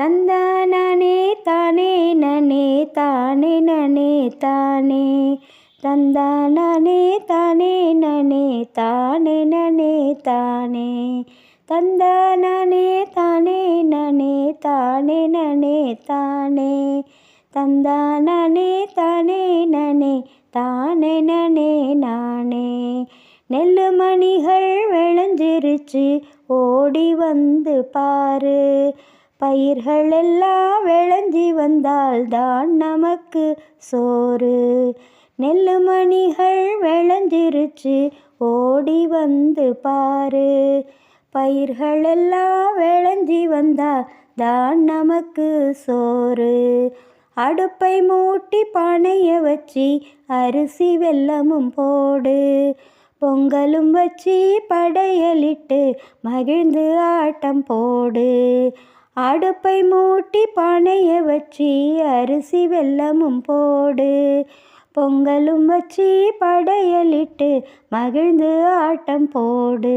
தந்தானே தானே நனே தானே நனே தானே. தந்தானே தானே நனே தானே நனே தானே. தந்தானே தானே நனே தானே நனே தானே. தந்தானே தானே நனே தானே நனே நானே. நெல்லு மணிகள் விளைஞ்சிருச்சு ஓடி வந்து பாரு. பயிர்கள் எல்லாம் விளைஞ்சி வந்தால்தான் நமக்கு சோறு. நெல்லு மணிகள் விளைஞ்சிருச்சு ஓடி வந்து பாரு. பயிர்கள் எல்லாம் விளைஞ்சி வந்தால் தான் நமக்கு சோறு. அடுப்பை மூட்டி பானைய வச்சு அரிசி வெல்லமும் போடு. பொங்கலும் வச்சு படையலிட்டு மகிழ்ந்து ஆட்டம் போடு. அடுப்பை மூட்டி பானைய வச்சு அரிசி வெல்லமும் போடு. பொங்கலும் வச்சு படையலிட்டு மகிழ்ந்து ஆட்டம் போடு.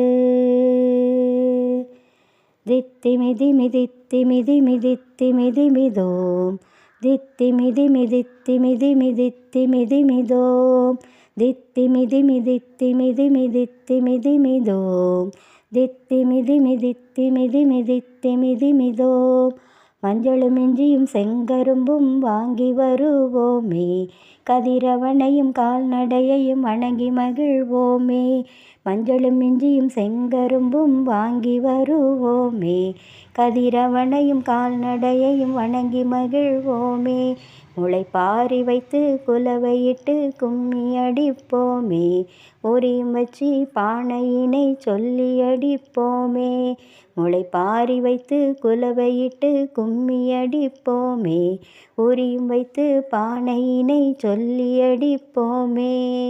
தித்தி மிதி மிதித்தி மிதி மிதித்தி மிதி மிதோம் தித்தி மிதி மிதித்தி மிதி மிதித்தி மிதி மிதோம் தித்தி மிதி மிதித்தி மிதி மிதித்தி மிதி மிதோம் தித்தி மிதி மிதித்தி மிதி மிதித்தி மிதி மிதோம் மஞ்சளும் இஞ்சியும் செங்கரும்பும் வாங்கி வருவோமே. கதிரவனையும் கால்நடையையும் வணங்கி மகிழ்வோமே. மஞ்சளும் இஞ்சியும் செங்கரும்பும் வாங்கி வருவோமே. கதிரவனையும் கால்நடையையும் வணங்கி மகிழ்வோமே. முளைப்பாரி வைத்து குலவையிட்டு கும்மி அடிப்போமே. உரியும் வச்சு பானையினை சொல்லி அடிப்போமே. முளைப்பாரி வைத்து குலவையிட்டு கும்மி அடிப்போமே. உரியும் வைத்து பானையினை சொல்லி அடிப்போமே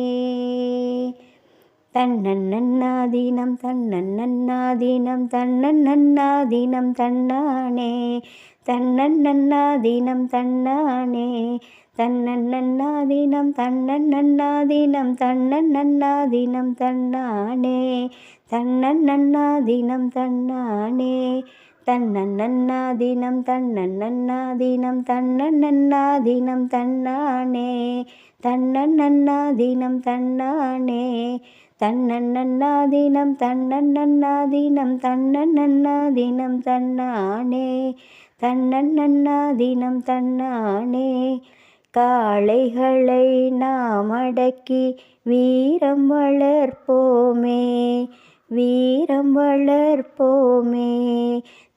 தன்னன்னாதீனம் தன்னன்னாதீனம் தன்னன்னாதீனம் தன்னானே. தன்னன்னாதீனம் தன்னானே. தன்னன்னாதீனம் தன்னன்னாதீனம் தன்னன்னாதீனம் தன்னானே. தன்னன்னாதீனம் தன்னானே. தன்னன்னாதீனம் தன்னன்னாதீனம் தன்னன்னாதீனம் தன்னானே தன்னன்னாதீனம் தன்னானே தன்னன்னாதீனம் தன்னன்னாதீனம் தன்னன்னாதீனம் தன்னானே தன்னன்னாதீனம் தன்னானே. காளைகளை நாம் அடக்கி வீரம் வளர்ப்போமே வீரம் வளர்ப்போமே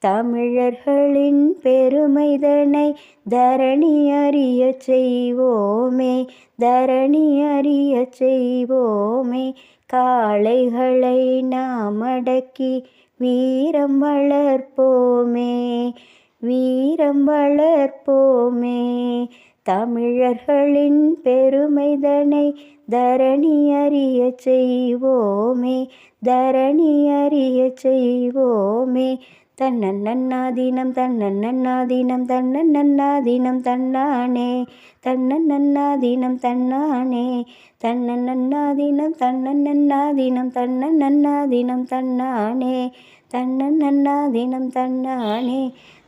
தமிழர்களின் பெருமைதனை தரணி அறிய செய்வோமே தரணி அறிய செய்வோமே. காளைகளை நாம் அடக்கி வீரம் வளர்ப்போமே வீரம் வளர்ப்போமே. தமிழர்களின் பெருமைதனை தரணி அறிய செய்வோமே தரணி அறிய செய்வோமே. தன்னன்னாதீனம் தன்னன்னாதீனம் தன்னன்னாதீனம் தன்னானே தன்னன்னாதீனம் தன்னானே தன்னன்னாதீனம் தன்னன்னாதீனம் தன்னானே தன்னானே தன்னன்னாதீனம் தன்னானே தன்னன்னாதீனம் தன்னன்னாதீனம் தன்னன்னாதீனம் தன்னானே தன்னன்னாதீனம் தன்னானே.